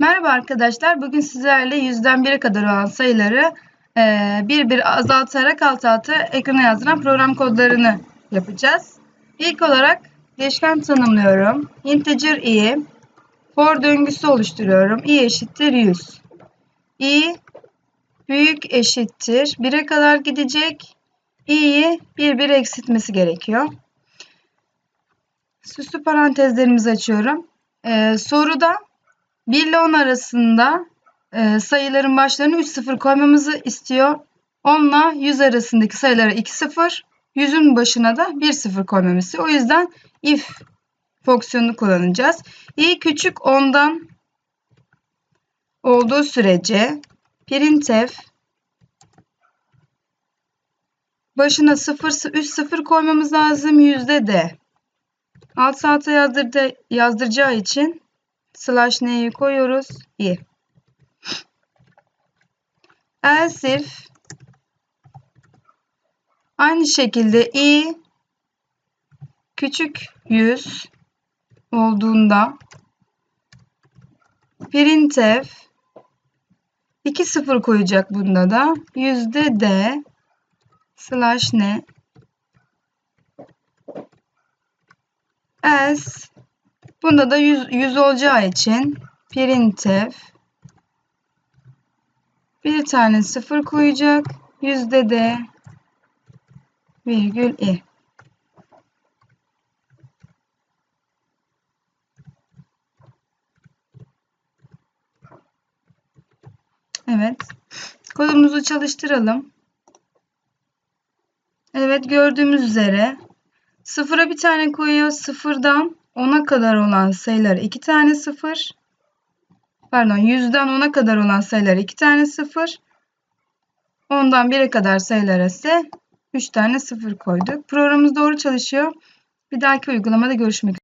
Merhaba arkadaşlar. Bugün sizlerle yüzden bire kadar olan sayıları eee, bir bir azaltarak alt alta ekrana yazdıran program kodlarını yapacağız. İlk olarak değişken tanımlıyorum. Integer i. For döngüsü oluşturuyorum. i eşittir 100. i büyük eşittir. 1'e kadar gidecek. i'yi bir bir eksiltmesi gerekiyor. Süslü parantezlerimizi açıyorum. Eee, soruda 1 ile 10 arasında e, sayıların başlarına 3 sıfır koymamızı istiyor. 10 ile 100 arasındaki sayılara 2 sıfır, 100'ün başına da 1 sıfır koymamızı istiyor. O yüzden if fonksiyonunu kullanacağız. i küçük 10'dan olduğu sürece printf başına 0 3 sıfır koymamız lazım yüzde de. Alt alta yazdırdı, yazdıracağı için slash n'yi koyuyoruz. i. Else if aynı şekilde i küçük 100 olduğunda printf 2 sıfır koyacak bunda da yüzde d slash n else Bunda da 100, 100 olacağı için printf bir tane sıfır koyacak. Yüzde de virgül i. Evet. Kodumuzu çalıştıralım. Evet gördüğümüz üzere sıfıra bir tane koyuyor. Sıfırdan 10'a kadar olan sayılar 2 tane 0. Pardon 100'den 10'a kadar olan sayılar 2 tane 0. 10'dan 1'e kadar sayılara ise 3 tane 0 koyduk. Programımız doğru çalışıyor. Bir dahaki uygulamada görüşmek üzere.